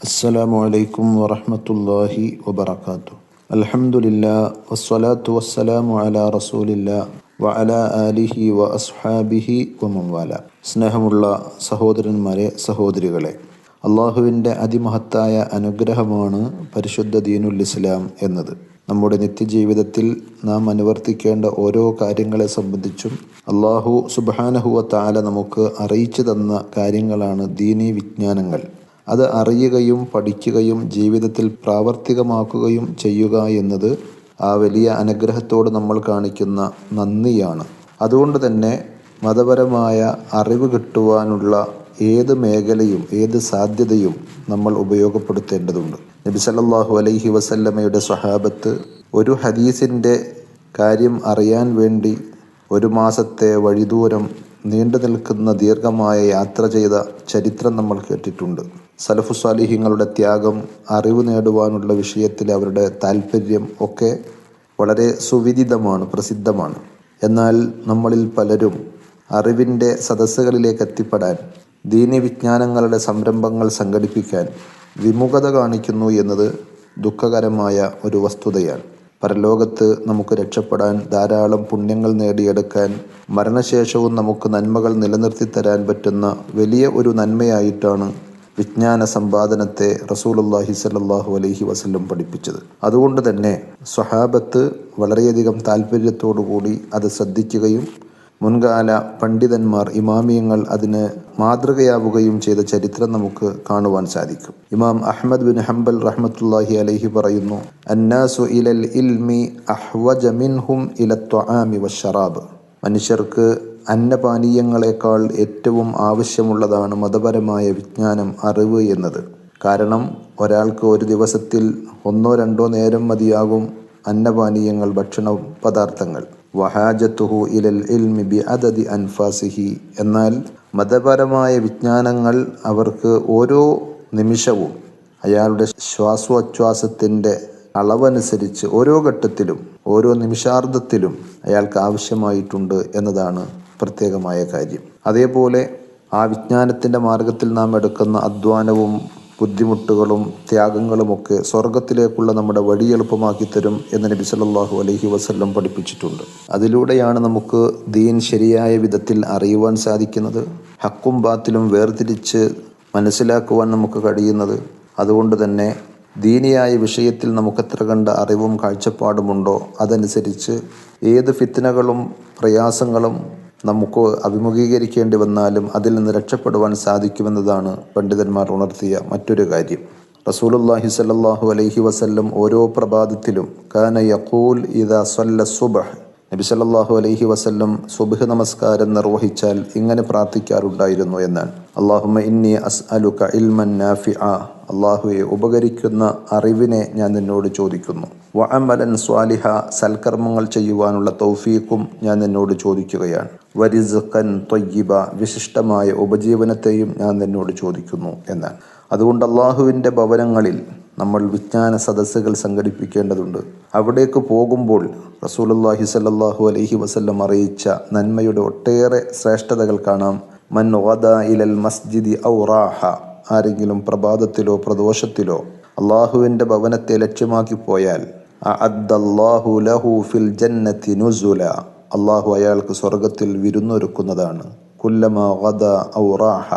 السلام عليكم ورحمة الله وبركاته الحمد لله والصلاة والسلام على رسول الله وعلى آله وأصحابه ومن والاه സ്നേഹമുള്ള സഹോദരന്മാരെ സഹോദരികളെ അള്ളാഹുവിൻ്റെ അതിമഹത്തായ അനുഗ്രഹമാണ് പരിശുദ്ധ ദീനുൽ ഇസ്ലാം എന്നത് നമ്മുടെ നിത്യജീവിതത്തിൽ നാം അനുവർത്തിക്കേണ്ട ഓരോ കാര്യങ്ങളെ സംബന്ധിച്ചും അള്ളാഹു സുബാനഹുവ താല നമുക്ക് അറിയിച്ചു തന്ന കാര്യങ്ങളാണ് ദീനീ വിജ്ഞാനങ്ങൾ അത് അറിയുകയും പഠിക്കുകയും ജീവിതത്തിൽ പ്രാവർത്തികമാക്കുകയും ചെയ്യുക എന്നത് ആ വലിയ അനുഗ്രഹത്തോട് നമ്മൾ കാണിക്കുന്ന നന്ദിയാണ്. അതുകൊണ്ട് തന്നെ മതപരമായ അറിവ് കിട്ടുവാനുള്ള ഏത് മേഖലയും ഏത് സാധ്യതയും നമ്മൾ ഉപയോഗപ്പെടുത്തേണ്ടതുണ്ട്. നബി സല്ലല്ലാഹു അലൈഹി വസല്ലമയുടെ സ്വഹാബത്ത് ഒരു ഹദീസിന്റെ കാര്യം അറിയാൻ വേണ്ടി ഒരു മാസത്തെ വഴിദൂരം നീണ്ടു നിൽക്കുന്ന ദീർഘമായ യാത്ര ചെയ്ത ചരിത്രം നമ്മൾ കേട്ടിട്ടുണ്ട്. സലഫു സ്വാലിഹ്യങ്ങളുടെ ത്യാഗം അറിവ് നേടുവാനുള്ള വിഷയത്തിൽ അവരുടെ താല്പര്യം ഒക്കെ വളരെ സുവിദിതമാണ് പ്രസിദ്ധമാണ്. എന്നാൽ നമ്മളിൽ പലരും അറിവിന്റെ സദസ്സുകളിലേക്ക് എത്തിപ്പെടാൻ ദീനി വിജ്ഞാനങ്ങളുടെ സംരംഭങ്ങൾ സംഘടിപ്പിക്കാൻ വിമുഖത കാണിക്കുന്നു എന്നത് ദുഃഖകരമായ ഒരു വസ്തുതയാണ്. പരലോകത്ത് നമുക്ക് രക്ഷപ്പെടാൻ ധാരാളം പുണ്യങ്ങൾ നേടിയെടുക്കാൻ മരണശേഷവും നമുക്ക് നന്മകൾ നിലനിർത്തി തരാൻ പറ്റുന്ന വലിയ ഒരു നന്മയായിട്ടാണ് വിജ്ഞാന സമ്പാദനത്തെ റസൂലുല്ലാഹി സല്ലാഹു അലൈഹി വസല്ലം പഠിപ്പിച്ചത്. അതുകൊണ്ട് തന്നെ സ്വഹാബത്ത് വളരെയധികം താല്പര്യത്തോടു കൂടി അത് ശ്രദ്ധിക്കുകയും മുൻകാല പണ്ഡിതന്മാർ ഇമാമിയങ്ങൾ അതിന് മാതൃകയാവുകയും ചെയ്ത ചരിത്രം നമുക്ക് കാണുവാൻ സാധിക്കും. ഇമാം അഹമ്മദ് ബിൻ ഹംബൽ റഹ്മത്തുല്ലാഹി അലൈഹി പറയുന്നു അന്നാസു ഇലൽ ഇൽമി അഹ്വജ മനുഷ്യർക്ക് അന്നപാനീയങ്ങളെക്കാൾ ഏറ്റവും ആവശ്യമുള്ളതാണ് മതപരമായ വിജ്ഞാനം അറിവ് എന്നത്. കാരണം ഒരാൾക്ക് ഒരു ദിവസത്തിൽ ഒന്നോ രണ്ടോ നേരം മതിയാകും അന്നപാനീയങ്ങൾ ഭക്ഷണ പദാർത്ഥങ്ങൾ. വഹാജത്തുഹു ഇലൽ ഇൽമി ബി അതതി അൻഫാസിഹി. എന്നാൽ മതപരമായ വിജ്ഞാനങ്ങൾ അവർക്ക് ഓരോ നിമിഷവും അയാളുടെ ശ്വാസോച്ഛ്വാസത്തിന്റെ അളവനുസരിച്ച് ഓരോ ഘട്ടത്തിലും ഓരോ നിമിഷാർദ്ധത്തിലും അയാൾക്ക് ആവശ്യമായിട്ടുണ്ട് എന്നതാണ് പ്രത്യേകമായ കാര്യം. അതേപോലെ ആ വിജ്ഞാനത്തിന്റെ മാർഗത്തിൽ നാം എടുക്കുന്ന അധ്വാനവും ബുദ്ധിമുട്ടുകളും ത്യാഗങ്ങളുമൊക്കെ സ്വർഗത്തിലേക്കുള്ള നമ്മുടെ വഴി എളുപ്പമാക്കി തരും എന്ന് നബി സല്ലല്ലാഹു അലഹി വസ്ല്ലം പഠിപ്പിച്ചിട്ടുണ്ട്. അതിലൂടെയാണ് നമുക്ക് ദീൻ ശരിയായ വിധത്തിൽ അറിയുവാൻ സാധിക്കുന്നത് ഹക്കും ബാത്തിലും വേർതിരിച്ച് മനസ്സിലാക്കുവാൻ നമുക്ക് കഴിയുന്നത്. അതുകൊണ്ട് തന്നെ ദീനിയായ വിഷയത്തിൽ നമുക്കെത്ര കണ്ട അറിവും കാഴ്ചപ്പാടുമുണ്ടോ അതനുസരിച്ച് ഏത് ഫിത്തനകളും പ്രയാസങ്ങളും നമുക്ക് അഭിമുഖീകരിക്കേണ്ടി വന്നാലും അതിൽ നിന്ന് രക്ഷപ്പെടുവാൻ സാധിക്കുമെന്നതാണ് പണ്ഡിതന്മാർ ഉണർത്തിയ മറ്റൊരു കാര്യം. റസൂലുല്ലാഹി സല്ലാഹു അലൈഹി വസല്ലം ഓരോ പ്രഭാതത്തിലും കാന യഖൂൽ ഇദാ സല്ല സുബഹ്. നബി സല്ലാഹു അലൈഹി വസല്ലം സുബഹ് നമസ്കാരം നിർവഹിച്ചാൽ ഇങ്ങനെ പ്രാർത്ഥിക്കാറുണ്ടായിരുന്നു എന്നാണ്. അള്ളാഹുമ ഇന്നി അസ് അലുക ഇൽമൻ നാഫിഅ അള്ളാഹുവെ ഉപകരിക്കുന്ന അറിവിനെ ഞാൻ നിന്നോട് ചോദിക്കുന്നു. വഅമലൻ സ്വാലിഹ സൽക്കർമ്മങ്ങൾ ചെയ്യുവാനുള്ള തൗഫീഖും ഞാൻ നിന്നോട് ചോദിക്കുകയാണ്. വരിസ്ഖൻ തൊയ്യിബ വിശിഷ്ടമായ ഉപജീവനത്തെയും ഞാൻ നിന്നോട് ചോദിക്കുന്നു എന്നാണ്. അതുകൊണ്ട് അള്ളാഹുവിന്റെ ഭവനങ്ങളിൽ നമ്മൾ വിജ്ഞാന സദസ്സുകൾ സംഘടിപ്പിക്കേണ്ടതുണ്ട്. അവിടേക്ക് പോകുമ്പോൾ റസൂലുല്ലാഹി സല്ലാഹു അലൈഹി വസല്ലം അറിയിച്ച നന്മയുടെ ഒട്ടേറെ ശ്രേഷ്ഠതകൾ കാണാം. മൻ ഇലൽ മസ്ജിദി ഔറാഹ ആരെങ്കിലും പ്രഭാതത്തിലോ പ്രദോഷത്തിലോ അള്ളാഹുവിന്റെ ഭവനത്തെ ലക്ഷ്യമാക്കി പോയാൽ അദ്ദല്ലാഹു ലഹു ഫിൽ അള്ളാഹു അയാൾക്ക് സ്വർഗത്തിൽ വിരുന്നൊരുക്കുന്നതാണ്. കുല്ലമ ഔറാഹ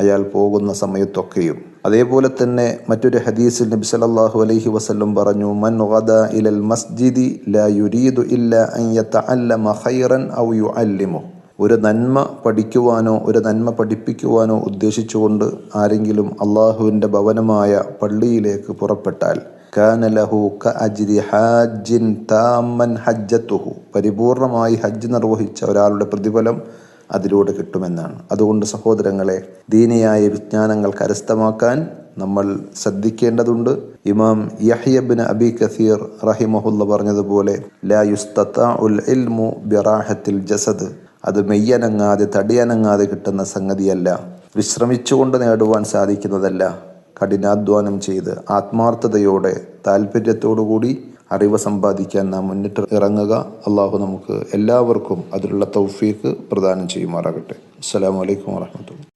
അയാൾ പോകുന്ന സമയത്തൊക്കെയും. അതേപോലെ തന്നെ മറ്റൊരു ഹദീസിൽ നബി സല്ലല്ലാഹു അലൈഹി വസല്ലം പറഞ്ഞു മൻ ഗദ ഇലൽ മസ്ജിദി ലാ യുരീദു ഇല്ല അൻ യതഅല്ലമ ഖൈറൻ ഔ യുഅല്ലിമു ഒരു നന്മ പഠിക്കുവാനോ ഒരു നന്മ പഠിപ്പിക്കുവാനോ ഉദ്ദേശിച്ചുകൊണ്ട് ആരെങ്കിലും അള്ളാഹുവിന്റെ ഭവനമായ പള്ളിയിലേക്ക് പുറപ്പെട്ടാൽ കാനലഹു പരിപൂർണമായി ഹജ്ജ് നിർവഹിച്ച ഒരാളുടെ പ്രതിഫലം അതിലൂടെ കിട്ടുമെന്നാണ്. അതുകൊണ്ട് സഹോദരങ്ങളെ ദീനിയായ വിജ്ഞാനങ്ങൾ കരസ്ഥമാക്കാൻ നമ്മൾ ശ്രദ്ധിക്കേണ്ടതുണ്ട്. ഇമാം യഹ്യബിൻ അബി കസീർ റഹിമഹുല്ല പറഞ്ഞതുപോലെ ലാ ഇൽമു ബിറാഹത്തിൽ ജസദ്. അത് മെയ്യനങ്ങാതെ തടിയനങ്ങാതെ കിട്ടുന്ന സംഗതിയല്ല. വിശ്രമിച്ചുകൊണ്ട് നേടുവാൻ സാധിക്കുന്നതല്ല. കഠിനാധ്വാനം ചെയ്ത് ആത്മാർത്ഥതയോടെ താല്പര്യത്തോടുകൂടി അറിവ് സമ്പാദിക്കാൻ നാം മുന്നിട്ട് ഇറങ്ങുക. അള്ളാഹു നമുക്ക് എല്ലാവർക്കും അതിലുള്ള തൗഫീക്ക് പ്രദാനം ചെയ്യുമാറാകട്ടെ. അസ്സാം വലൈക്കും വാഹമത്തുള്ള